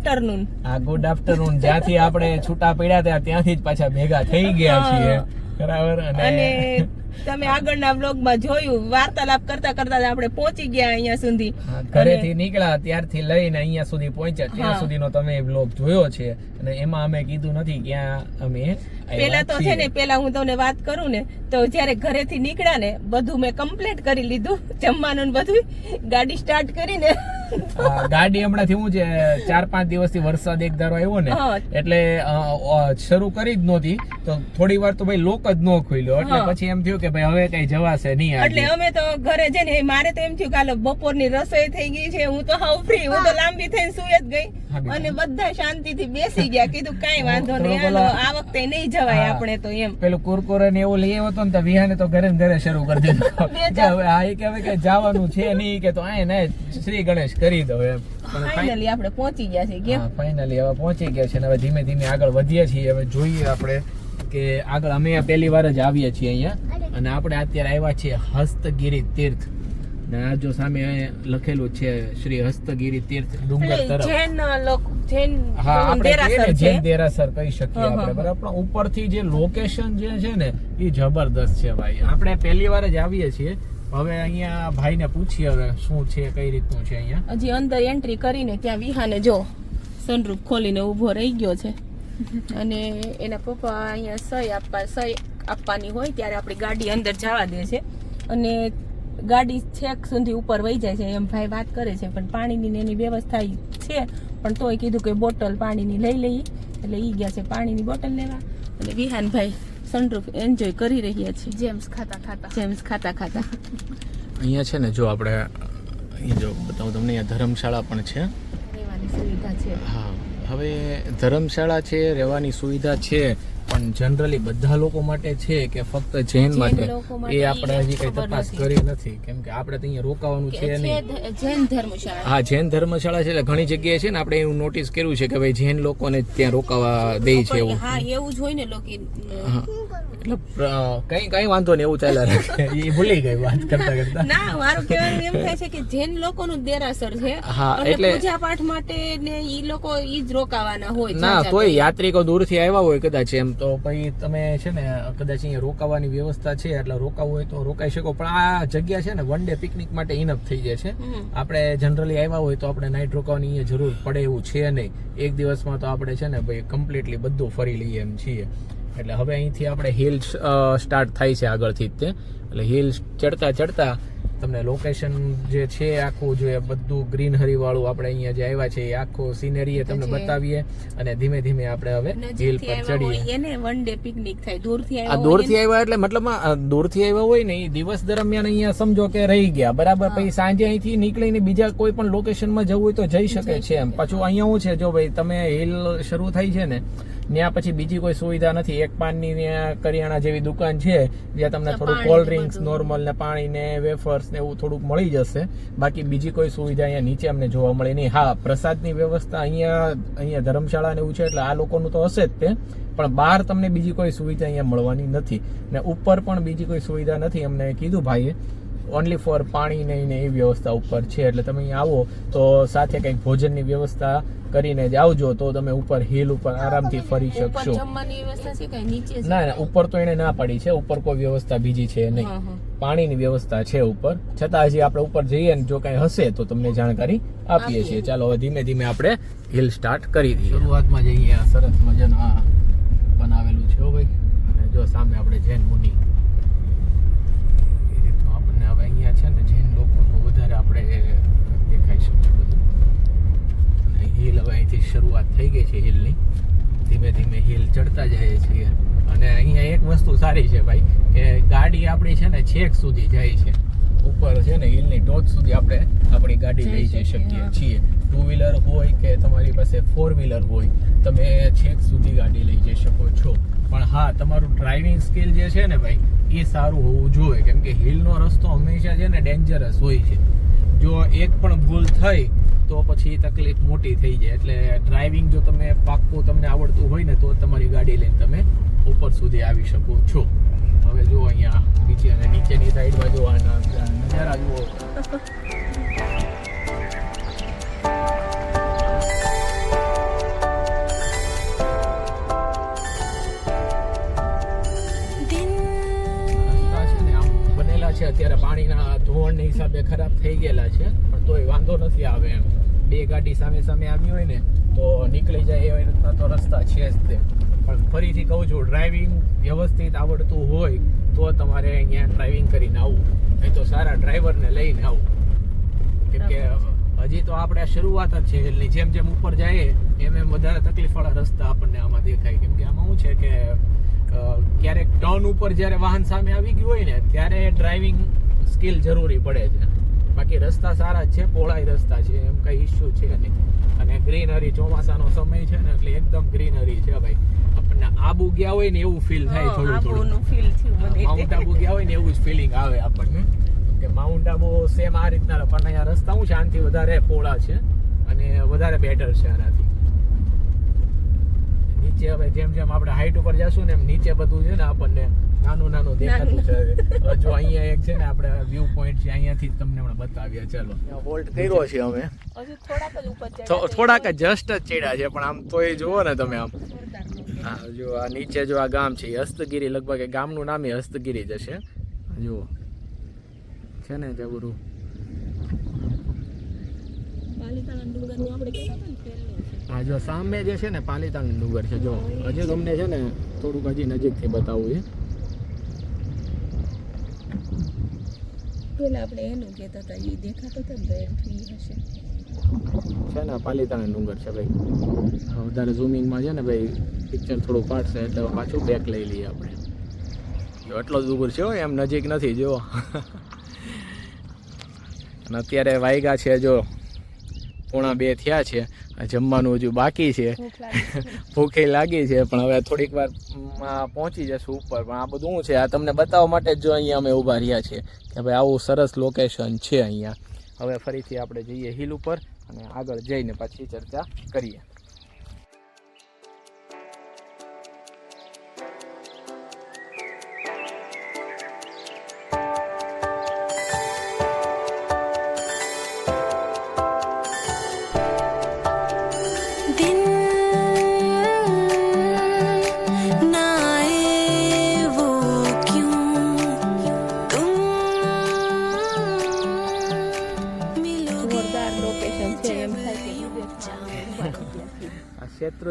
Afternoon આ good afternoon જ્યાંથી આપણે છૂટા પડ્યા હતા ત્યાંથી જ પાછા ભેગા થઈ ગયા છીએ. બરાબર? અને તમે આગળના બ્લોગમાં જોયું વાર્તાલાપ કરતા કરતા આપણે પહોંચી ગયા અહીંયા સુધી. ઘરેથી નીકળ્યા ત્યારથી લઈને અહીંયા સુધી પહોંચ્યા. ત્યાં સુધીનો તમે બ્લોગ જોયો છે. અને એમાં અમે કીધું નથી ક્યાં અમે પેલા તો છે ને પેલા હું તમને વાત કરું ને તો જ્યારે ઘરેથી નીકળ્યા ને બધું મેં કમ્પ્લીટ કરી લીધું જમવાનું ને બધું ગાડી સ્ટાર્ટ કરીને ગાડી હમણાં થયું છે ચાર પાંચ દિવસથી વરસાદ એક ધારો આવ્યો ને એટલે શરૂ કરી જ નહોતી. તો થોડી વાર તો ભાઈ લોક જ ન ખુલ્યો એટલે પછી એમ થયું કે ભાઈ હવે કઈ જવાશે નહીં એટલે અમે તો ઘરે જઈને મારે તો એમ થયું કે હાલો બપોરની રસોઈ થઈ ગઈ છે હું તો હાવ ફ્રી હું તો લાંબી થઈને સુઈ જ ગઈ. અને બધા શાંતિથી બેસી ગયા. કીધું કાંઈ વાંધો નહીં. હાલો આ વખતે નહીં જવાય આપણે તો એમ. પેલું કુરકુરે ને એવું લઈ આવ્યો હતો ને તો વિહાને તો ઘરે ઘરે શરૂ કરી દીધું. હવે આ ઈ કે હવે કે જવાનું છે નહીં કે તો આય ને શ્રી ગણેશ કરી દો એમ. ફાઇનલી આપણે પહોંચી ગયા છે કેમ? ફાઇનલી હવે પહોંચી ગયા છે ને હવે ધીમે ધીમે આગળ વધીએ છીએ. હવે જોઈએ આપણે કે આગળ અમે પહેલી વાર જ આવીએ છીએ અહીંયા. અને આપણે અત્યારે આવ્યા છીએ હસ્તગીરી તીર્થ. ને આ જો સામે લખેલું છે શ્રી હસ્તગીરી તીર્થ ડુંગર તરફ. જૈન લોકો જૈન હા આપણે જૈન દેરાસર કહી શકીએ આપણે બરાબર? પણ ઉપરથી જે લોકેશન જે છે ને એ જબરદસ્ત છે ભાઈ. આપણે પહેલી વાર જ આવીએ છીએ. હવે અહીંયા ભાઈને પૂછીએ હવે શું છે કઈ રીતનું છે અહીંયા. હજી અંદર એન્ટ્રી કરીને ત્યાં વિહાને જો સનરૂફ ખોલીને ઊભો રહી ગયો છે. અને એના પપ્પા અહીંયા સહી આપવા સહી આપવાની હોય ત્યારે આપણી ગાડી અંદર જવા દે છે. અને ગાડી છેક સુધી ઉપર વહી જાય છે એમ ભાઈ વાત કરે છે પણ પાણીની એની વ્યવસ્થા છે પણ તોય કીધું કે બોટલ પાણીની લઈ લઈએ એટલે ઈ ગયા છે પાણીની બોટલ લેવા. અને વિહાનભાઈ સનરૂફ એન્જોય કરી રહ્યા છે. જેમ્સ ખાતા ખાતા. જેમ્સ ખાતા ખાતા. અહીંયા છે ને જો આપણે અહીંયા જો બતાવું તમને અહીંયા ધર્મશાળા પણ છે. રહેવાની સુવિધા છે. હા હવે ધર્મશાળા છે રહેવાની સુવિધા છે. પણ જનરલી બધા લોકો માટે છે કે ફક્ત જૈન માટે? એ આપણે હજી કઈ તપાસ કરી નથી. કેમ કે આપણે તો અહીંયા રોકાવાનું છે નહીં. જૈન ધર્મશાળા. હા જૈન ધર્મશાળા છે એટલે ઘણી જગ્યાએ છે ને આપણે એવું નોટિસ કર્યું છે કે ભાઈ જૈન લોકોને ત્યાં રોકાવા દે છે એવું. હા એવું જ હોય ને લોકો. એટલે કઈ કઈ વાંધો નહીં એવું ચાલ્યા રાખે એ ભૂલી ગઈ વાત કરતા કરતા. ના મારું કહેવાનું એમ થાય છે કે જૈન લોકોનું દેરાસર છે હા, એટલે- પૂજા પાઠ માટે ને ઈ લોકો ઈ જ રોકાવાના હોય ના કોઈ યાત્રિકો દૂરથી આવ્યા હોય કદાચ એમ. તો પછી તમે છે ને કદાચ અહીંયા રોકાવાની વ્યવસ્થા છે એટલે રોકાવું હોય તો રોકાઈ શકો પણ આ જગ્યા છે ને વન ડે પિકનિક માટે ઇનફ થઈ જાય છે. આપણે જનરલી આવ્યા હોય તો આપણે નાઇટ રોકાવાની અહીંયા જરૂર પડે એવું છે નહીં. એક દિવસમાં તો આપણે છે ને ભાઈ કમ્પ્લીટલી બધું ફરી લઈએ એમ છીએ. એટલે હવે અહીંથી આપણે હિલ સ્ટાર્ટ થાય છે આગળથી જ તે. એટલે હિલ ચડતા ચડતા તમને લોકેશન જે છે આખું જે બધું ગ્રીનહરી વાળું આપણે અહીંયા જે આવ્યા છે એ આખો સિનેરી તમને બતાવીએ અને ધીમે ધીમે આપણે હવે હિલ પર ચડીએ. એને વન ડે પિકનિક થાય. દૂરથી આ આવ્યા દૂરથી આવ્યા એટલે મતલબ દૂરથી આવ્યા હોય ને એ દિવસ દરમિયાન અહીંયા સમજો કે રહી ગયા. બરાબર પછી સાંજે અહીંથી નીકળીને બીજા કોઈ પણ લોકેશનમાં જવું હોય તો જઈ શકે છે એમ. પાછું અહીંયા હું છે જો ભાઈ તમે હિલ શરૂ થઈ છે ને ત્યાં પછી બીજી કોઈ સુવિધા નથી. એક પાનની ત્યાં કરિયાણા જેવી દુકાન છે જ્યાં તમને થોડું કોલ્ડ ડ્રિંક્સ નોર્મલ ને પાણી ને વેફર્સ ને એવું થોડુંક મળી જશે. બાકી બીજી કોઈ સુવિધા અહીંયા નીચે અમને જોવા મળે નહીં. હા પ્રસાદની વ્યવસ્થા અહીંયા અહીંયા ધર્મશાળા ને એવું છે એટલે આ લોકોનું તો હશે જ તે. પણ બહાર તમને બીજી કોઈ સુવિધા અહીંયા મળવાની નથી. ને ઉપર પણ બીજી કોઈ સુવિધા નથી અમને કીધું ભાઈએ. ઓનલી ફોર પાણી નહીં ને એ વ્યવસ્થા ઉપર છે. એટલે તમે અહીંયા આવો તો સાથે કંઈક ભોજનની વ્યવસ્થા કરીને જ આવજો તો તમે ઉપર હિલ ઉપર આરામથી ફરી શકશો. જમવાની વ્યવસ્થા છે કે નીચે જ? ના ના ઉપર તો એને ના પાડી છે. ઉપર કોઈ વ્યવસ્થા બીજી છે નહીં. પાણીની વ્યવસ્થા છે ઉપર. છતાં હજી આપણે ઉપર જઈએ ને જો કઈ હશે તો તમને જાણકારી આપીએ છીએ. ચાલો હવે ધીમે ધીમે આપણે હિલ સ્ટાર્ટ કરી દઈએ. શરૂઆતમાં જઈએ સરસ મજાનું આ બનાવેલું છે હો ભાઈ. અને જો સામે આપણે જૈન મુનિ એ રીતનું આપણને હવે અહીંયા છે ને જૈન લોકોનું વધારે આપણે દેખાઈ શકે બધું અને હિલ હવે અહીંથી શરૂઆત થઈ ગઈ છે હિલની. ધીમે ધીમે હિલ ચડતા જઈએ છીએ અને અહીંયા એક વસ્તુ સારી છે ભાઈ કે ગાડી આપણી છે ને છેક સુધી જાય છે. ઉપર છે ને હિલની ટોચ સુધી આપણે આપણી ગાડી લઈ જઈ શકીએ, છીએ. ટુ વ્હીલર હોય કે તમારી પાસે ફોર વ્હીલર હોય તમે છેક સુધી ગાડી લઈ જઈ શકો છો. પણ હા તમારું ડ્રાઇવિંગ સ્કિલ જે છે ને ભાઈ એ સારું હોવું જોઈએ. કેમ કે હિલનો રસ્તો હંમેશા છે ને ડેન્જરસ હોય છે. જો એક પણ ભૂલ થઈ તો પછી તકલીફ મોટી થઈ જાય. એટલે ડ્રાઇવિંગ જો તમે પાક્કું તમને આવડતું હોય ને, તો તમારી ગાડી લઈને તમે ઉપર સુધી આવી શકો છો. હવે જો અહીંયા નીચે અને નીચેની સાઈડમાં જોવાના આના નજારા જુઓ. અત્યારે પાણીના ધોળને હિસાબે ખરાબ થઈ ગયેલા છે, પણ તોય વાંધો નથી આવે એમ. બે ગાડી સામે સામે આવી હોય ને, તો નીકળી જાય એવા રીતના તો રસ્તા છે જ તે. પણ ફરીથી કહું છું ડ્રાઇવિંગ વ્યવસ્થિત આવડતું હોય, તો તમારે અહીંયા ડ્રાઇવિંગ કરીને આવવું નહીં તો સારા ડ્રાઈવરને લઈને આવવું કેમ કે, હજી તો આપણે શરૂઆત જ છે હિલની. જેમ જેમ ઉપર જાય એમ એમ વધારે તકલીફવાળા રસ્તા આપણને આમાં દેખાય. કેમ કે આમાં શું છે કે ક્યારેક ટર્ન ઉપર જ્યારે વાહન સામે આવી ગયું હોય ને, ત્યારે ડ્રાઇવિંગ સ્કિલ જરૂરી પડે છે. બાકી રસ્તા સારા છે પોળાય રસ્તા છે એમ કઈ ઇશ્યુ છે નહીં. અને ગ્રીનરી ચોમાસાનો સમય છે ને એટલે એકદમ ગ્રીનરી છે ભાઈ. આપણને આબુ ગયા હોય ને એવું ફીલ થાય થોડું થોડું. ફીલ થયું માઉન્ટ આબુ ગયા હોય ને એવું જ ફિલિંગ આવે આપણને. કે માઉન્ટ આબુ સેમ આ રીતના પણ અહીંયા રસ્તા હું શાંતિ વધારે પોળા છે અને વધારે બેટર છે આનાથી. નીચે હવે જેમ જેમ આપણે હાઈટ ઉપર જશું ને એમ નીચે બધું છે ને આપણને નાનું નાનું દેખાતું છે. જો અહીંયા એક છે ને આપણે વ્યૂ પોઈન્ટ છે અહીંયાથી જ તમને હમણાં બતાવીએ. ચાલો. હોલ્ટ કર્યો છે અમે. થોડાક જસ્ટ જ ચડ્યા છે પણ આમ તોય જુઓ ને તમે આમ. હા જો આ નીચે જો આ ગામ છે એ હસ્તગીરી લગભગ એ ગામનું નામ એ હસ્તગીરી જ હશે. જુઓ. છે ને જબરું ગુરુ હા જો સામે જે છે ને પાલીતાણ ડુંગર છે જો. હજી તમને છે ને થોડુંક હજી નજીકથી બતાવવું છે. પહેલા આપણે એનું કહેતા હતા એ દેખાતો હતો ને એમ હશે. છે ને પાલિતાણ ડુંગર છે ભાઈ. વધારે ઝૂમિંગમાં છે ને ભાઈ પિક્ચર થોડું પાડશે એટલે પાછું બેક લઈ લઈએ આપણે. જો એટલો જ દૂર છે એમ નજીક નથી જો અને અત્યારે વાયગા છે, જો. પોણા બે થયા છે. જમવાનું હજુ બાકી છે. ભૂખ લાગે છે. પણ હવે થોડીક વાર પહોંચી જશું ઉપર. પણ આ બધું શું છે? આ તમને બતાવવા માટે જો અહીંયા અમે ઊભા રહ્યા છીએ કે ભાઈ આવું સરસ લોકેશન છે અહીંયા. હવે ફરીથી આપણે જઈએ હિલ ઉપર અને આગળ જઈને પછી ચર્ચા કરીએ.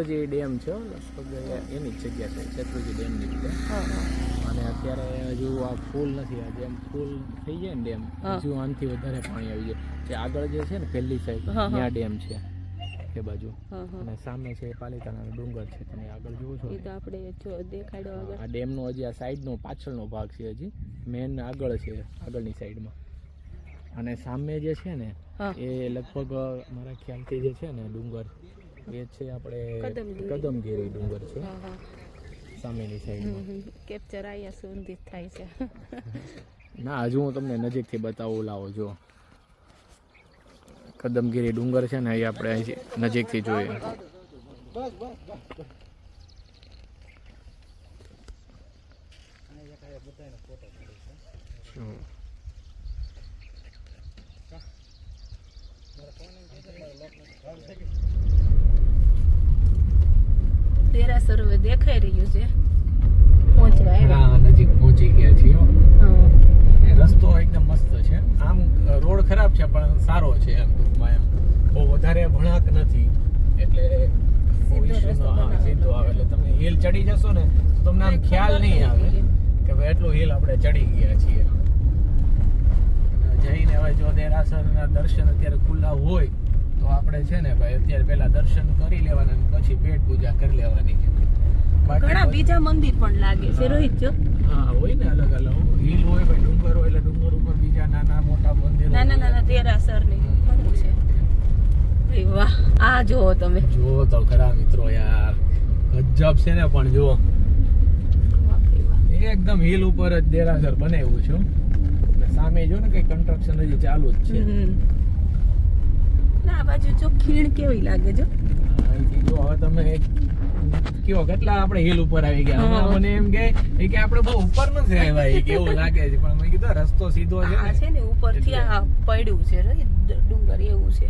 શેત્રુંજી ડેમ છે લગભગ એની જ જગ્યા છે શેત્રુજી ડેમની હા. અને અત્યારે હજુ આ ફૂલ નથી આ જેમ ફૂલ થઈ જાય ને ડેમ. હજુ આનાથી વધારે પાણી આવી જાય જે આગળ જે છે ને પહેલી સાઈડ. ત્યાં ડેમ છે એ બાજુ. અને સામે છે પાલિતાણાનો ડુંગર છે તમે આગળ જુઓ છો એ તો આપણે જો દેખાડ્યો આ આગળ ડેમનો હજી આ સાઈડનો પાછળનો ભાગ છે હજી મેન આગળ છે આગળની સાઈડમાં અને સામે જે છે ને એ લગભગ મારા ખ્યાલથી જે છે ને ડુંગર એ છે આપણે કદમગીરી. ડુંગર છે. સામેની સાઈડમાં કેપ્ચર અહીંયા સુધી થાય છે. ના હજુ હું તમને નજીકથી બતાવું લાવો જો કદમગીરી ડુંગર છે ને એ આપણે નજીકથી જોઈએ. જો. દેરાસર હવે દેખાઈ રહ્યું છે. પહોંચવા આવ્યા. હા નજીક પહોંચી ગયા છીએ. હા. રસ્તો એકદમ મસ્ત છે. આમ રોડ ખરાબ છે પણ સારો છે એમ ટૂંકમાં એમ. બહુ વધારે ભણાક નથી. એટલે સીધો આવે એટલે તમે હિલ ચડી જશો ને તો તમને આમ ખ્યાલ નહીં આવે કે ભાઈ એટલું હિલ આપણે ચડી ગયા છીએ. જઈને હવે જો દેરાસરના દર્શન અત્યારે ખુલ્લા હોય આપણે છે ને ભાઈ અત્યારે પહેલા દર્શન કરી લેવાના અને પછી પેટ પૂજા કરી લેવાની છે. ઘણા બીજા મંદિર પણ લાગે છે રોહિત જો. હા હોય ને અલગ અલગ. હિલ હોય ભાઈ ડુંગર હોય એટલે ડુંગર ઉપર બીજા નાના મોટા મંદિર નાના નાના દેરાસર ને ઘણું છે. વાહ આ જુઓ તમે. જુઓ તો ખરા મિત્રો યાર. ગજબ છે ને પણ જુઓ. એકદમ હિલ ઉપર જ દેરાસર બનાવ્યું છે સામે જો ને કઈ કન્સ્ટ્રક્શન હજી ચાલુ જ છે. ના આ બાજુ જો ખીણ કેવી લાગે જો. જો હવે તમે કયો કેટલા આપણે હિલ ઉપર આવી ગયા. મને એમ કે કે આપણે બહુ ઉપર નથી આવ્યા કે એવું લાગે છે. પણ મેં કીધું રસ્તો સીધો છે આ છે ને ઉપરથી. આ પડ્યું છે ડુંગર એવું છે.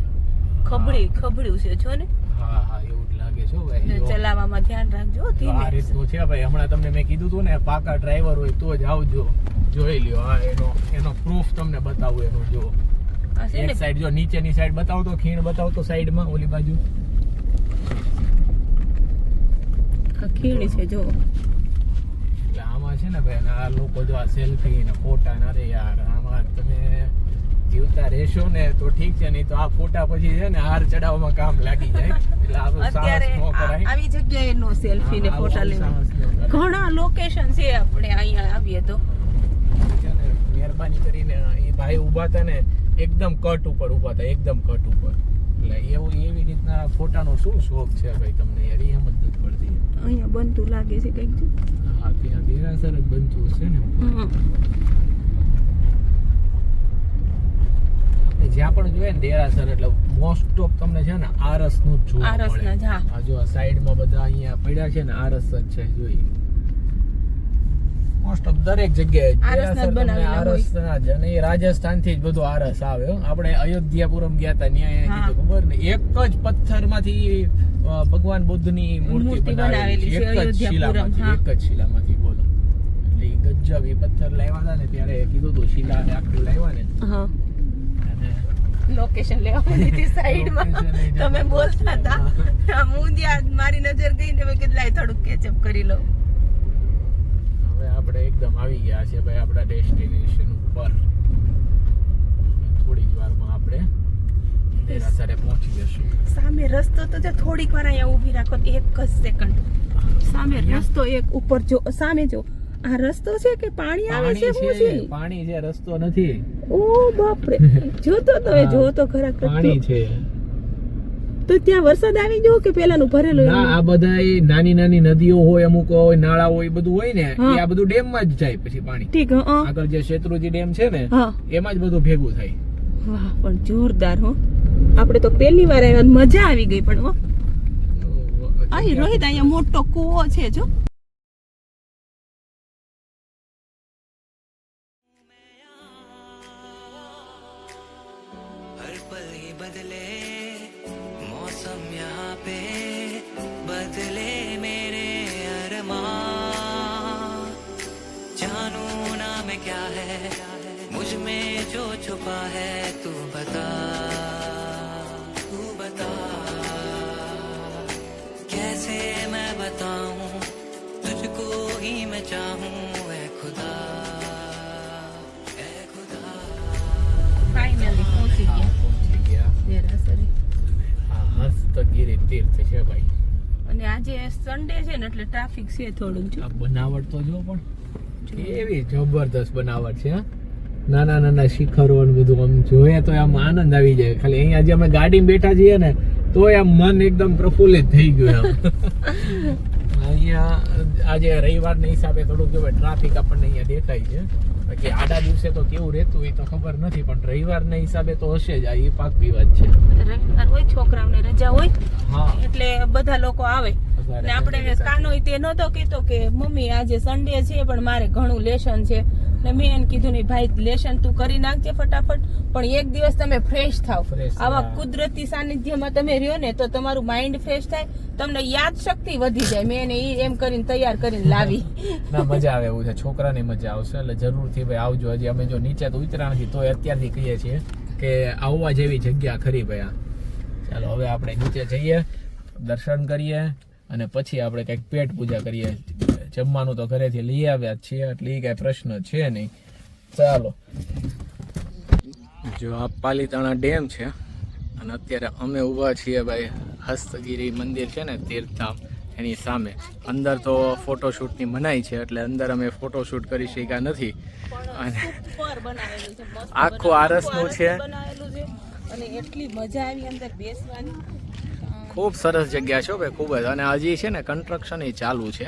ખબડી ખબડ્યું છે જો ને. હા હા એવું જ લાગે છો ભાઈ. ચલાવવામાં ધ્યાન રાખજો ધીમે તો આ રીતનું છે ભાઈ. હમણાં તમને મેં કીધું હતું ને પાકા ડ્રાઈવર હોય તો જ આવજો. જોઈ લ્યો હા એનો એનો પ્રૂફ તમને બતાવું એનું જો. એક સાઈડ જો નીચેની સાઈડ બતાવો તો ખીણ બતાવો તો સાઈડમાં ઓલી બાજુ. ખીણ છે જો. એટલે આમાં છે ને ભાઈ આ લોકો જો આ સેલ્ફી ને ફોટા ના રે યાર. આમાં તમે જીવતા રહેશો ને તો ઠીક છે નહીં તો આ ફોટા પછી છે ને હાર ચડાવવામાં કામ લાગી જાય. એટલે આવું સાહસ ન કરાય. આવી જગ્યાએ નો સેલ્ફી ને ફોટા લેવા ઘણા લોકેશન છે આપણે અહીંયા આવીએ તો. મહેરબાની કરીને એ ભાઈ ઊભા હતા ને એકદમ કટ ઉપર ઊભા હતા એકદમ કટ ઉપર. એટલે એવું એવી રીતના ફોટાનો શું શોખ છે ભાઈ તમને? યાર એ સમજ નથી પડતી. અહીંયા બનતું લાગે છે કંઈક હા ત્યાં દેરાસર જ બનતું હશે ને જ્યાં પણ જોઈએ ને દેરાસર એટલે મોસ્ટ ઓફ તમને છે ને આરસનું જ જોવા આરસના મળે. જ, હા. આ જો સાઈડમાં બધા અહીંયા પડ્યા છે ને આરસ જ છે જોઈ. મોસ્ટ ઓફ દરેક જગ્યાએ રાજસ્થાનથી જ બધું આરસ આવે આપણે અયોધ્યાપુરમ ગયા હતા ત્યાં કીધું ખબર ને? એક જ પથ્થરમાંથી ભગવાન બુદ્ધની ની મૂર્તિ બનાવેલી એક જ શિલામાંથી એક જ શિલામાંથી બોલો. એટલે એ ગજબ એ પથ્થર લાવ્યા હતા ને ત્યારે કીધું હતું શિલા આખું લાવ્યા ને. લોકેશન લેવા મળી હતી સાઈડમાં. તમે બોલતા હતા. હું. મારી નજર ગઈ ને મેં કીધું લાય થોડુંક કેચઅપ કરી લઉં. આપણે એકદમ આવી ગયા છે ભાઈ આપણા ડેસ્ટિનેશન ઉપર. થોડી જ વારમાં આપણે દેરાસરે પહોંચી જશું. સામે રસ્તો તો જો થોડીક વાર અહીંયા ઊભી રાખો એક જ સેકન્ડ સામે રસ્તો એક ઉપર જો સામે જો. આ રસ્તો છે કે પાણી આવે છે પાણી શું છે પાણી છે રસ્તો નથી. ઓ બાપરે. જોતો તો એ. જોતો ખરા પાણી છે. તો ત્યાં વરસાદ આવી ગયો કે પેલાનું ભરેલું ના આ બધા એ નાની નાની નદીઓ હોય અમુક હોય નાળા હોય બધું હોય ને એ આ બધું ડેમમાં જ જાય પછી પાણી. ઠીક આગળ જે શેત્રુજી ડેમ છે ને એમાં જ બધું ભેગું થાય. વાહ પણ જોરદાર હો. આપણે તો પહેલી વાર આવ્યા મજા આવી ગઈ પણ હો. અહીં રોહિત અહીંયા મોટો કૂવો છે જો. बताऊं तुझको ही मैं चाहूं ऐ खुदा ऐ खुदा ફાઇનલી પહોંચી હા, ગયા પહોંચી ગયા દેરાસરે આ હસ્તગીરી તીર્થ છે ભાઈ અને આજે સન્ડે છે ને એટલે ટ્રાફિક છે થોડુંક જો આ બનાવટ તો જો પણ કેવી જબરદસ્ત બનાવટ છે હા. નાના નાના શિખરો ને બધું આમ જોઈએ તો આમ આનંદ આવી જાય ખાલી અહીંયા જે અમે ગાડીમાં બેઠા છીએ ને તોય આમ મન એકદમ પ્રફુલ્લિત થઈ ગયું આમ અહીંયા આજે રવિવારના હિસાબે થોડુંક જો ટ્રાફિક આપણને અહીંયા દેખાય છે. બાકી આડા દિવસે તો કેવું રહેતું એ તો ખબર નથી પણ રવિવારના હિસાબે તો હશે જ આ એ પાક વાત છે. રવિવાર હોય છોકરાઓને રજા હોય હા. એટલે બધા લોકો આવે. ને આપણે કાનો તે નહોતો કહેતો કે મમ્મી આજે સન્ડે છે પણ મારે ઘણું લેશન છે. ને મેં એને કીધું નહીં ભાઈ લેશન તું કરી નાખજે ફટાફટ પણ એક દિવસ તમે ફ્રેશ થાવ. આવા કુદરતી સાનિધ્યમાં તમે રહ્યો ને તો તમારું માઇન્ડ ફ્રેશ થાય તમને યાદ શક્તિ વધી જાય. મેં એને એમ કરીને તૈયાર કરીને લાવી. ના મજા આવે એવું છે. છોકરાને મજા આવશે. એટલે જરૂરથી ભાઈ આવજો. હજી અમે જો નીચે તો ઉતરા નથી તો અત્યારથી કહીએ છીએ કે આવવા જેવી જગ્યા ખરી ભાઈ ચાલો હવે આપણે નીચે જઈએ દર્શન કરીએ અને પછી આપણે કંઈક પેટ પૂજા કરીએ. જમવાનું તો ઘરેથી લઈ આવ્યા જ છીએ એટલે એ કાંઈ પ્રશ્ન છે નહીં. ચાલો. જો આ પાલીતાણા ડેમ છે અને અત્યારે અમે ઊભા છીએ ભાઈ હસ્તગીરી મંદિર છે ને તીર્થધામ એની સામે. અંદર તો ફોટોશૂટની મનાઈ છે એટલે અંદર અમે ફોટોશૂટ કરી શક્યા નથી. અને આખું આરસનું છે. અને એટલી મજા આવી અંદર બેસવાની. ખૂબ સરસ જગ્યા છે ભાઈ ખૂબ જ. અને હજી છે ને કન્સ્ટ્રક્શન ચાલુ છે.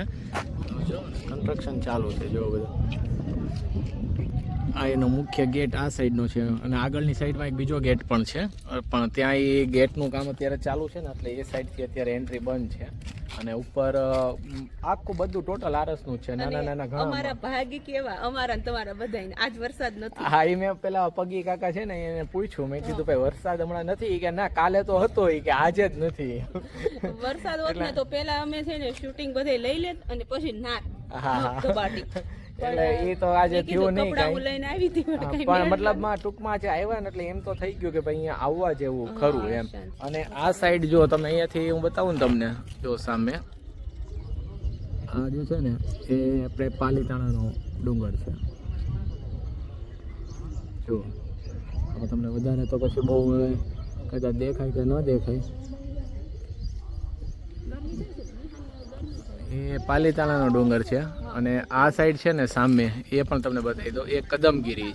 કન્સ્ટ્રક્શન ચાલુ છે જો બધું. આ એનો મુખ્ય ગેટ આ સાઈડનો છે. અને આગળની સાઈડમાં એક બીજો ગેટ પણ છે. પણ ત્યાં એ ગેટનું કામ અત્યારે ચાલુ છે ને એટલે એ સાઈડથી અત્યારે એન્ટ્રી બંધ છે. અને ઉપર આખું બધું ટોટલ આરસનું છે. નાના નાના ઘણા અમારા ભાગી કેવા? અમારા ને તમારા બધાને આજ વરસાદ નથી. હા એ મેં પેલા પગી કાકા છે ને એને પૂછ્યું. મેં કીધું ભાઈ વરસાદ હમણાં નથી? કે ના કાલે તો હતો. એ કે આજે જ નથી. વરસાદ હોત ને તો પેલા અમે છે ને શૂટિંગ બધે લઈ લેત અને પછી ના હા હા. એટલે એ તો આજે થયું નહીં પણ મતલબમાં ટૂંકમાં જે આવ્યા ને એટલે એમ તો થઈ ગયું કે ભાઈ અહીંયા આવવા જેવું ખરું એમ. અને આ સાઈડ જો તમે અહીંયાથી હું બતાવું ને તમને જો સામે. આ જે છે ને એ આપણે પાલીતાણાનો ડુંગર છે. જો તમને વધારે તો પછી બહુ કદાચ દેખાય કે ન દેખાય. એ પાલીતાણાનો ડુંગર છે. અને આ સાઈડ છે ને સામે, એ પણ તમને બતાવી દો એ કદમગીરી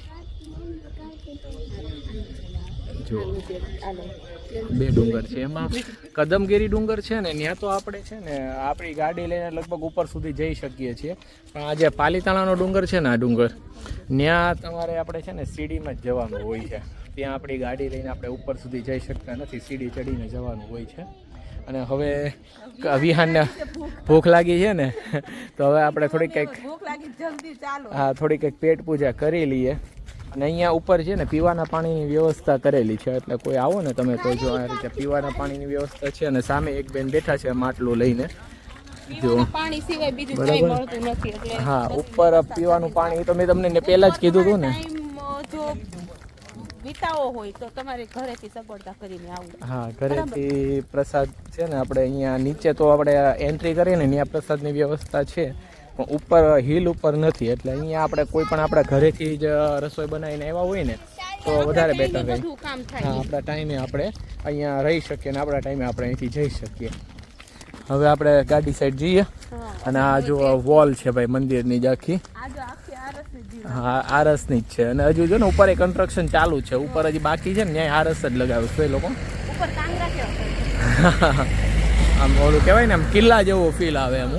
જો, બે ડુંગર છે. એમાં કદમગીરી ડુંગર છે ને ત્યાં તો આપણે છે ને, આપણી ગાડી લઈને લગભગ ઉપર સુધી જઈ શકીએ છીએ. પણ આ જે પાલીતાણાનો ડુંગર છે ને, આ ડુંગર ત્યાં તમારે આપણે છે ને સીડીમાં જ જવાનું હોય છે. ત્યાં આપણી ગાડી લઈને આપણે ઉપર સુધી જઈ શકતા નથી, સીડી ચડીને જવાનું હોય છે. અને હવે વિહાનને ભૂખ લાગી છે ને તો હવે આપણે થોડીક કંઈક હા થોડી કંઈક પેટ પૂજા કરી લઈએ. અને અહીંયા ઉપર છે ને પીવાના પાણીની વ્યવસ્થા કરેલી છે એટલે કોઈ આવો ને તમે તો જો આ રીતે પીવાના પાણીની વ્યવસ્થા છે અને સામે એક બેન બેઠા છે માટલું લઈને. જો પાણી સિવાય બીજું કંઈ મળતું નથી એટલે હા ઉપર પીવાનું પાણી તો મેં તમને પહેલા જ કીધું હતું ને. જો વિતાવો હોય તો તમારે ઘરેથી સગવડતા કરીને આવું. હા ઘરેથી પ્રસાદ છે ને આપણે અહીંયા નીચે તો આપણે એન્ટ્રી કરીએ ને ત્યાં પ્રસાદની વ્યવસ્થા છે. પણ ઉપર હિલ ઉપર નથી એટલે અહીંયા આપણે કોઈ પણ આપણા ઘરેથી જ રસોઈ બનાવીને આવ્યા હોય ને તો વધારે બેટર રહે. હા આપણા ટાઈમે આપણે અહીંયા રહી શકીએ ને આપણા ટાઈમે આપણે અહીંથી જઈ શકીએ. હવે આપણે ગાડી સાઈડ જઈએ. અને આ જો વોલ છે ભાઈ મંદિરની જ આખી હા આરસની જ છે. અને હજુ જો ને ઉપર એ કન્સ્ટ્રક્શન ચાલુ છે. ઉપર હજી બાકી છે ને ત્યાં આરસ જ લગાવ્યું છે એ લોકો? આમ ઓલું કહેવાય ને આમ કિલ્લા જેવો ફીલ આવે એમ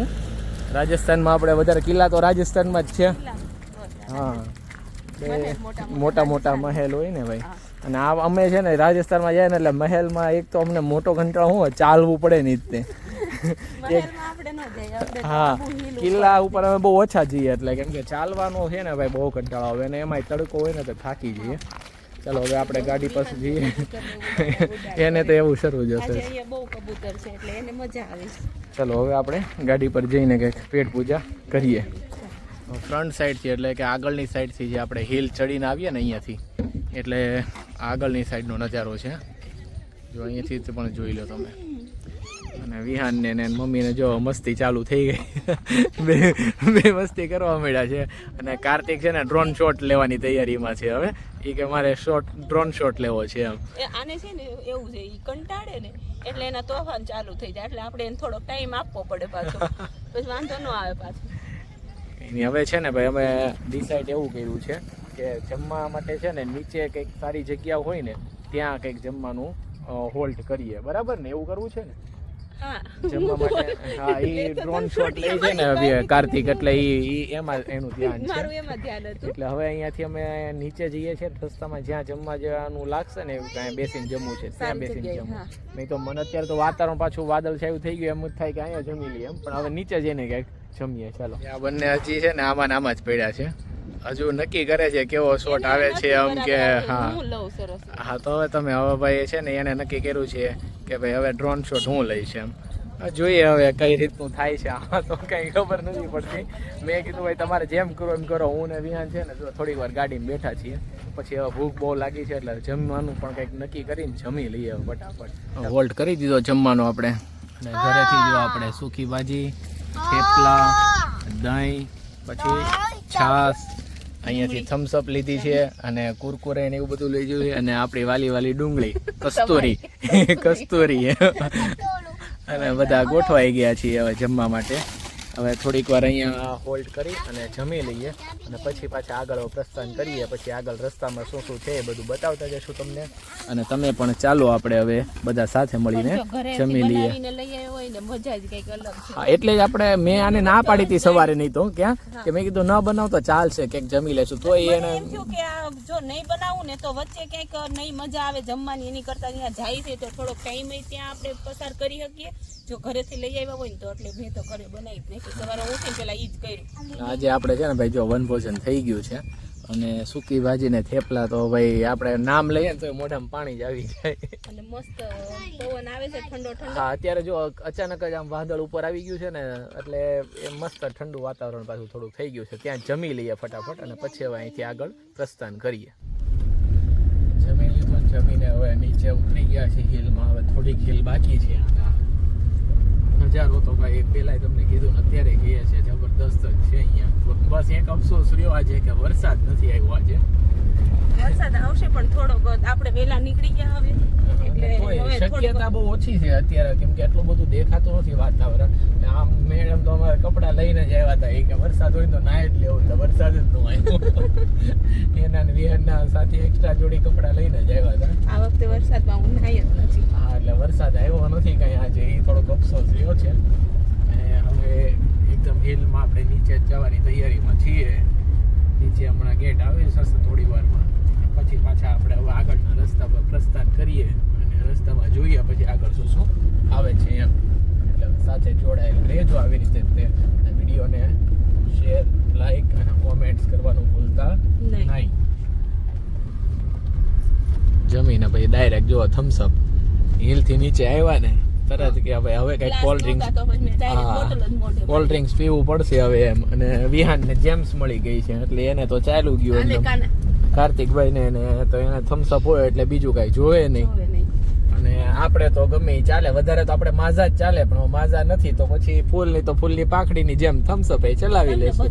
રાજસ્થાનમાં આપણે વધારે કિલ્લા તો રાજસ્થાનમાં જ છે. હા. બે મોટા મોટા મહેલ હોય ને ભાઈ. અને આ અમે છે ને રાજસ્થાનમાં જાય ને એટલે મહેલમાં એક તો અમને મોટો કંટાળો હોય, ચાલવું પડે ને જ તે. મહેલમાં હા. કિલ્લા ઉપર અમે બહુ ઓછા જઈએ એટલે કેમ કે ચાલવાનો છે ને ભાઈ બહુ કંટાળો આવે ને એમાંય તડકો હોય ને તો થાકી જઈએ ચાલો હવે આપણે ગાડી પાસે જઈએ એને તો એવું શરૂ જ આજે હશે બહુ કબૂતર છે એટલે એને મજા આવે ચલો હવે આપણે ગાડી પર જઈને કંઈક પેટ પૂજા કરીએ ફ્રન્ટ સાઈડથી એટલે કે આગળની સાઈડથી જે આપણે હિલ ચડીને આવીએ ને અહીંયાથી એટલે આગળની સાઈડનો નજારો છે જો અહીંયાથી પણ જોઈ લો તમે અને વિહાનને ને મમ્મીને જો મસ્તી ચાલુ થઈ ગઈ. બે બે મસ્તી કરવા મળ્યા છે. અને કાર્તિક છે ને ડ્રોન શોટ લેવાની તૈયારીમાં છે હવે. એ કે મારે શોટ ડ્રોન શોટ લેવો છે એમ. એ આને છે ને એવું છે એ કંટાળે ને એટલે એના તોફાન ચાલુ થઈ જાય. એટલે આપણે એને થોડોક ટાઈમ આપવો પડે પાછો. પછી વાંધો ન આવે પાછો. એની હવે છે ને ભાઈ અમે ડિસાઈડ એવું કર્યું છે કે જમવા માટે છે ને નીચે કંઈક સારી જગ્યા હોય ને ત્યાં કંઈક જમવાનું હોલ્ટ કરીએ. બરાબર ને? એવું કરવું છે ને? જમવા માટે. હા એ ડ્રોન શોટ લે છે ને હવે કાર્તિક એટલે એ એમાં એનું ધ્યાન છે. મારું એમાં ધ્યાન હતું. એટલે હવે અહીંયાથી અમે નીચે જઈએ છીએ રસ્તામાં જ્યાં જમવા જવાનું લાગશે ને એવું કાંઈ બેસીને જમવું છે ત્યાં બેસીને જમવું. નહીં તો મને અત્યારે તો વાતાવરણ પાછું વાદળ છાયું થઈ ગયું એમ જ થાય કે અહીંયા જમી લઈએ એમ. પણ હવે નીચે જઈને ક્યાંક જમીએ ચાલો. આ બંને હજી છે ને આમાં ને આમાં જ પડ્યા છે. હજુ નક્કી કરે છે કેવો શોટ આવે છે આમ કે હા. હું લઉં સરસ. હા તો હવે તમે હવે ભાઈ છે ને એને નક્કી કર્યું છે કે ભાઈ હવે ડ્રોન શોટ હું લઈશ એમ. જોઈએ હવે કઈ રીતનું થાય છે. આમાં તો કંઈ ખબર નથી પડતી. મેં કીધું ભાઈ તમારે જેમ કરો એમ કરો. હું ને વિહાન છે ને જો થોડીક વાર ગાડીમાં બેઠા છીએ. પછી હવે ભૂખ બહુ લાગી છે એટલે જમવાનું પણ કંઈક નક્કી કરીને જમી લઈએ ફટાફટ. હોલ્ડ કરી દીધો જમવાનો આપણે. અને ઘરેથી જો આપણે સૂકી ભાજી થેપલા દહીં પછી છાશ અહીંયાથી થમ્સઅપ લીધી છે અને કુરકુરે ને એવું બધું લઈ જોયું છે અને આપણી વાલી વાલી ડુંગળી કસ્તુરી. કસ્તુરી. અને બધા ગોઠવાઈ ગયા છીએ હવે જમવા માટે. હવે થોડીક વાર અહીંયા હોલ્ડ કરી અને જમી લઈએ અને પછી પાછા આગળ પ્રસ્થાન કરીએ. પછી આગળ રસ્તામાં શું શું છે એ બધું બતાવતા જશું તમને. અને તમે પણ ચાલો આપણે હવે બધા સાથે મળીને જમી લઈએ. બનાવીને લઈ આવ્યો હોય ને મજા જ કંઈક હા એટલે જ આપણે મેં આને ના પાડી હતી સવારે નહીં તો ક્યાં? કે મેં કીધું ન બનાવ તો ચાલશે કંઈક જમી લેશું. તો એને એમ કે આ જો નહીં બનાવું ને તો વચ્ચે ક્યાંક નહીં મજા આવે જમવાની. એની કરતા ત્યાં જાય છે તો થોડોક ટાઈમ ત્યાં આપણે પસાર કરી શકીએ. જો ઘરેથી લઈ આવ્યા હોય ને તો એટલે મેં તો ઘરે બનાવી સવારે ઉઠીને પેલા ઈ જ કર્યું આજે આપણે છે ને ભાઈ જો વનભોજન થઈ ગયું છે અને સૂકી ભાજી ને થેપલા તો ભાઈ આપણે નામ લઈએ ને તો મોઢામાં પાણી જ આવી જાય. અને મસ્ત પવન આવે છે ઠંડો ઠંડો. હા અત્યારે જો અચાનક જ આમ વાદળ ઉપર આવી ગયું છે ને એટલે એ મસ્ત ઠંડુ વાતાવરણ પાછું થોડું થઈ ગયું છે. ત્યાં જમી લઈએ ફટાફટ અને પછી હવે અહીંથી આગળ પ્રસ્થાન કરીએ. જમી લીધું જમીને હવે નીચે ઉતરી ગયા છે હિલમાં. હવે થોડીક હિલ બાકી છે. નજારો તો ભાઈ પેલા તમને કીધું અત્યારે ગયા છે જબરદસ્ત છે અહીંયા. બસ એક અફસોસ રહ્યો આજે કે વરસાદ નથી આવ્યો આજે. વરસાદ આવશે પણ થોડોક આપણે વહેલા નીકળી ગયા હવે. શક્યતા બહુ ઓછી છે અત્યારે કેમ કે એટલું બધું દેખાતું નથી વાતાવરણ. આમ મેડમ તો અમારે કપડા લઈને જ આવ્યા હતા. એ કે વરસાદ હોય તો નાય જ લેવું તો વરસાદ જ ન આવ્યો. ને સાથે એક્સ્ટ્રા જોડી કપડા લઈને જ આવ્યા હતા. આ વખતે વરસાદમાં હું નાહી જ નથી. હા એટલે વરસાદ આવ્યો નથી કઈ આજે એ થોડોક અફસોસ રહ્યો છે. અને હવે એકદમ હિલમાં આપણે નીચે જવાની તૈયારીમાં છીએ. નીચે હમણાં ગેટ આવે જશે થોડી વારમાં. પછી પાછા આપણે હવે આગળના રસ્તા પર પ્રસ્થાન કરીએ અને રસ્તામાં જોઈએ પછી આગળ શું શું આવે છે એમ. એટલે સાથે જોડાયેલ રહેજો આવી રીતે તે. વિડીયોને શેર લાઈક અને કોમેન્ટ્સ કરવાનું ભૂલતા નહીં. જમીને પછી ડાયરેક્ટ જો થમ્સઅપ હિલથી નીચે આવ્યા ને તરત કે ભાઈ હવે કઈ કોલ્ડ ડ્રિંક્સ કોલ્ડ ડ્રિંક્સ પીવું પડશે હવે એમ. અને વિહાન ને જેમ્સ મળી ગઈ છે એટલે એને તો ચાલુ ગયું એકદમ કાર્તિકભાઈ ને એને તો એને થમ્સઅપ હોય એટલે બીજું કઈ જોવે નહીં. અને આપણે તો ગમે ચાલે વધારે તો આપણે માઝા જ ચાલે પણ માઝા નથી તો પછી ફૂલની તો ફૂલની પાખડીની જેમ થમ્સઅપ એ ચલાવી લેશું.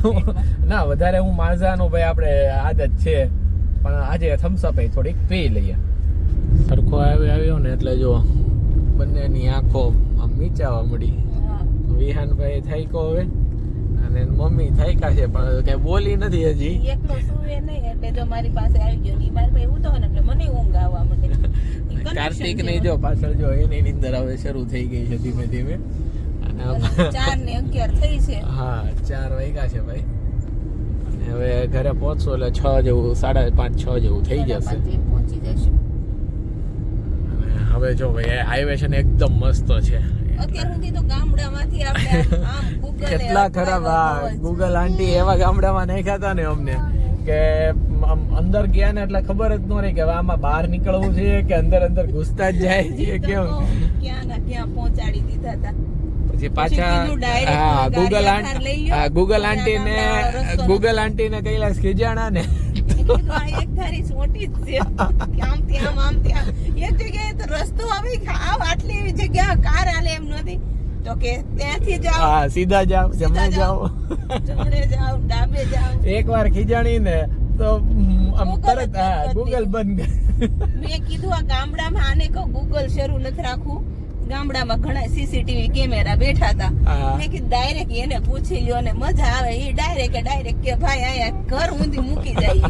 ના વધારે હું માઝાનો ભાઈ આપણે આદત છે. પણ આજે થમ્સઅપ એ થોડીક પી લઈએ. સરખો આવ્યો આવ્યો ને એટલે જો બંનેની આંખો આમ મીચાવા મળી. વિહાનભાઈ થાયકો હવે અને મમ્મી થાયકા છે પણ કઈ બોલી નથી હજી. એકલો સુવે નહીં એટલે જો મારી પાસે આવી ગયો ની મારા ભાઈ ઉતો હોય ને એટલે મને ઊંઘ આવવા માંડે. connection કાર્તિક ને જો પાછળ જો એની નીંદર હવે શરૂ થઈ ગઈ છે ધીમે ધીમે. અને ચાર ને અગિયાર થઈ છે. હા ચાર વાગ્યા છે ભાઈ. હવે ઘરે પહોંચશો એટલે છ જેવું સાડા પાંચ છ જેવું થઈ જશે. પહોંચી હવે જો ભાઈ હાઈવે છે ને એકદમ મસ્ત છે. અત્યાર સુધી તો ગામડામાંથી આપણે આમ- આમ કેટલા ખરાબ આ ગૂગલ આંટી એવા ગામડામાં નાખ્યા હતા ને અમને કે અંદર ગયા ને એટલે ખબર જ ન રહી કે આમાં બહાર નીકળવું છે કે અંદર અંદર ઘૂસતા જ જાય છે કેમ? ક્યાં ના ક્યાં પહોંચાડી દીધા હતા. પછી પાછા હા ગૂગલ હા ગૂગલ આંટી ને ગૂગલ આંટી ને કૈલાસ ખીજાણા ને એક વાર ખીજાણી ને તો તરત હા ગૂગલ બંધ મેં કીધું આ ગામડામાં આને કહું ગૂગલ શરૂ નથી રાખવું. ગામડામાં ઘણા સીસીટીવી કેમેરા બેઠા હતા. મેં કીધું ડાયરેક્ટ એને પૂછી લ્યો ને મજા આવે. એ ડાયરેક્ટ ડાયરેક્ટ કે ભાઈ અહીંયા ઘર ઊંધી મૂકી જાય.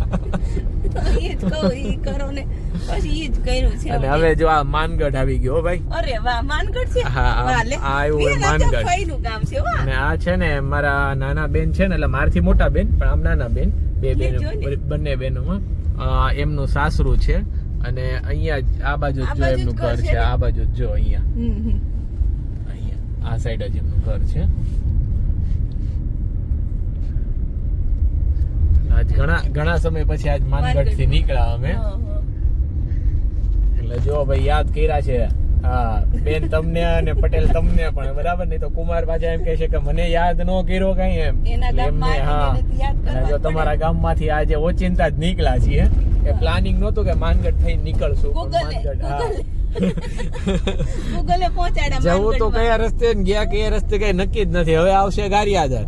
તો એ જ કહું એ કરો ને. પછી ઈ જ કર્યું છે અને હવે. જો આ માનગઢ આવી ગયો ભાઈ. અરે વાહ માનગઢ છે? હા, આ- માનગઢ. ફઈનું ગામ છે વાહ અને આ છે ને મારા નાના બેન છે ને એટલે મારથી મોટા બેન પણ આમ નાના બેન બે બેન બંને બેનો એમનું સાસરું છે. અને અહીંયા જ આ બાજુ જ એમનું ઘર છે આ બાજુ જો અહીંયા. અહીંયા આ સાઈડ જ એમનું ઘર છે. આજ ઘણા ઘણા સમય પછી આજ માનગઢ. થી નીકળ્યા અમે. એટલે જો ભાઈ યાદ કર્યા છે. હા બેન તમને અને પટેલ તમને પણ બરાબર? નહીં તો કુમાર પાછા એમ કહે છે કે મને યાદ ન કર્યો કઈ એમ. એમને હા. જો. તમારા ગામમાંથી આજે ઓચિંતા જ નીકળ્યા છીએ એ પ્લાનિંગ નહોતું કે માનગઢ થઈ નીકળશું માનગઢ હા. ગૂગલે. પહોંચાડ્યા જવું તો કયા રસ્તે ગયા કયા રસ્તે કઈ નક્કી જ નથી. હવે આવશે ગાડી આધાર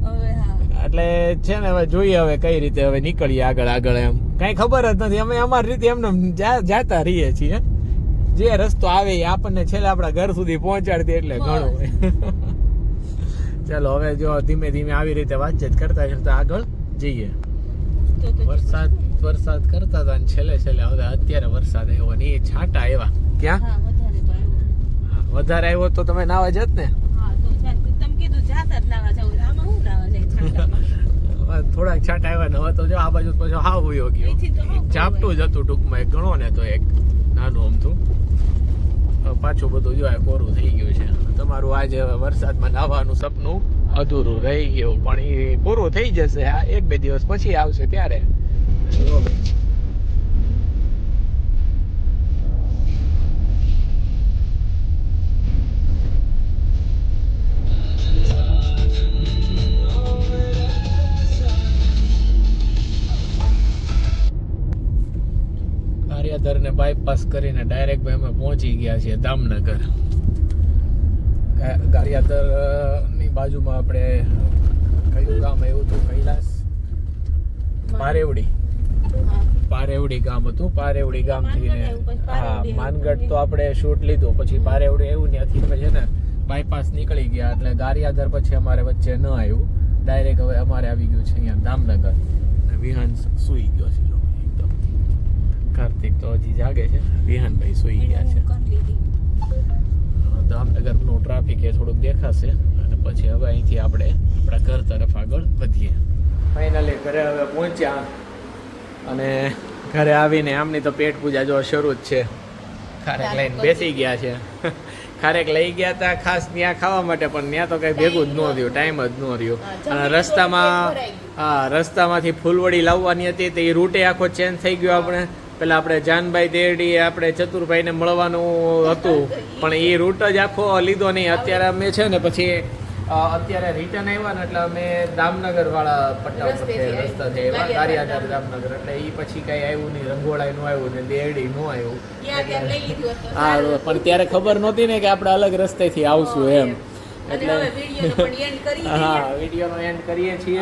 એટલે છે ને હવે જોઈએ હવે કઈ રીતે હવે નીકળીએ આગળ આગળ એમ. કઈ ખબર જ નથી. અમે અમારી રીતે એમને જાતા રહીએ છીએ. જે રસ્તો આવે એ આપણને છેલ્લે આપણા ઘર સુધી પહોંચાડતી એટલે ઘણું. ચાલો હવે જો ધીમે ધીમે આવી રીતે વાતચીત કરતા કરતા આગળ જઈએ. વરસાદ વરસાદ કરતા હતા ને છેલ્લે છેલ્લે હવે અત્યારે વરસાદ આવ્યો ને એ છાંટા આવ્યા. ક્યાં? વધારે આવ્યું. તો તમે નાવા જત ને? નાવા નાવા થોડાક છાંટા આવ્યા ને હવે તો જો આ બાજુ પછી હાવ વયો ગયો. ઝાપટું જ હતું ટૂંકમાં એક ગણો ને તો એક નાનું અમથું. પાછું બધું જો કોરું થઈ ગયું છે. તમારું આજે વરસાદમાં નાહવાનું સપનું અધૂરું રહી ગયું, પણ એ પૂરું થઈ જશે એક બે દિવસ પછી આવશે ત્યારે. બાયપાસ કરીને ડાયરેક્ટ અમે પહોંચી ગયા છીએ દામનગર. ગા- ની બાજુમાં આપણે કયું ગામ એવું હતું? કૈલાસ? પારેવડી. પારેવડી ગામ હતું. પારેવડી ગામથી હા માનગઢ તો આપણે શૂટ લીધું. પછી પારેવડી એવું ત્યાંથી છે ને બાયપાસ નીકળી ગયા. એટલે ગારિયાદર પછી અમારે વચ્ચે ન આવ્યું. ડાયરેક્ટ હવે અમારે આવી ગયું છે અહીંયા દામનગર. અને વિહાન સુઈ ગયો છે. કાર્તિક તો હજી જાગે છે. વિહાનભાઈ સુઈ ગયા છે. લીધી. ટ્રાફિક એ થોડુંક દેખાશે અને પછી હવે અહીંથી આપણે આપણા ઘર તરફ આગળ વધીએ. ફાઇનલી ઘરે હવે પહોંચ્યા અને ઘરે આવીને આમની તો પેટ પૂજા જો શરૂ જ છે. ખારેક લઈને બેસી ગયા છે. ખારેક લઈ ગયા હતા ખાસ ત્યાં ખાવા માટે પણ ત્યાં તો કઈ ભેગું જ ન થયું ટાઈમ જ ન રહ્યો. અને રસ્તામાં હા રસ્તામાંથી ફૂલવડી લાવવાની હતી તો એ રૂટે આખો ચેન્જ થઈ ગયો આપણે. પેલા આપણે જાનભાઈ દેરડી આપણે ચતુરભાઈને મળવાનું હતું. પણ એ રૂટ જ આખો લીધો નહીં. અત્યારે અમે છે ને પછી અત્યારે રિટર્ન આવ્યા ને એટલે અમે દામનગર વાળા પટ્ટા ઉપર રસ્તા છે, એવા આવ્યા દામનગર. એટલે એ પછી કઈ આવ્યું નહીં. રંગોળાઈ નું આવ્યું ને દેરડી નું આવ્યું. હા પણ ત્યારે ખબર નહોતી ને કે આપણે અલગ રસ્તેથી આવશું એમ. એટલે હા વિડીયોનો એન્ડ કરીએ છીએ.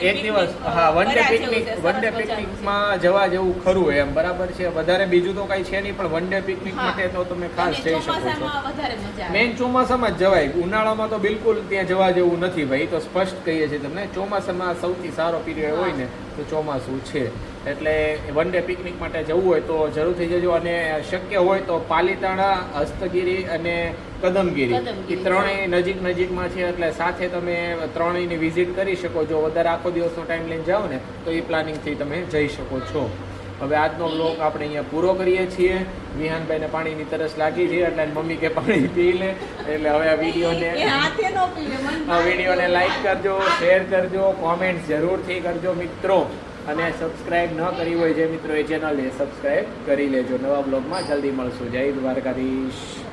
એક દિવસ હા one day picnic one day. પિકનિકમાં જવા જેવું ખરું એમ બરાબર છે? વધારે બીજું તો કઈ છે નહીં પણ વન ડે પિકનિક માટે તો તમે ખાસ જઈ શકો છો. મેન ચોમાસામાં જ જવાય. ઉનાળામાં તો બિલકુલ ત્યાં જવા જેવું નથી ભાઈ તો સ્પષ્ટ કહીએ છીએ તમને ચોમાસામાં સૌથી સારો પીરિયડ હોય ને તો ચોમાસું છે. એટલે વન ડે પિકનિક માટે જવું હોય તો જરૂરથી જજો. અને શક્ય હોય તો પાલીતાણા હસ્તગીરી અને કદમગીરી. એ ત્રણેય નજીક નજીકમાં છે એટલે સાથે તમે ત્રણેયની વિઝિટ કરી શકો જો. વધારે આખો દિવસનો ટાઈમ લઈને જાઓ ને તો એ પ્લાનિંગથી તમે જઈ શકો છો. હવે આજનો બ્લોગ આપણે અહીંયા પૂરો કરીએ છીએ. વિહાનભાઈને પાણીની તરસ લાગી છે એટલે મમ્મી કે પાણી પી લે. એટલે હવે આ વિડીયોને આ વિડીયોને લાઈક કરજો શેર કરજો કોમેન્ટ જરૂરથી કરજો મિત્રો. અને સબસ્ક્રાઈબ ન કરી હોય જે મિત્રો એ ચેનલને સબસ્ક્રાઈબ કરી લેજો. નવા બ્લોગમાં જલ્દી મળશું. જય દ્વારકાધીશ.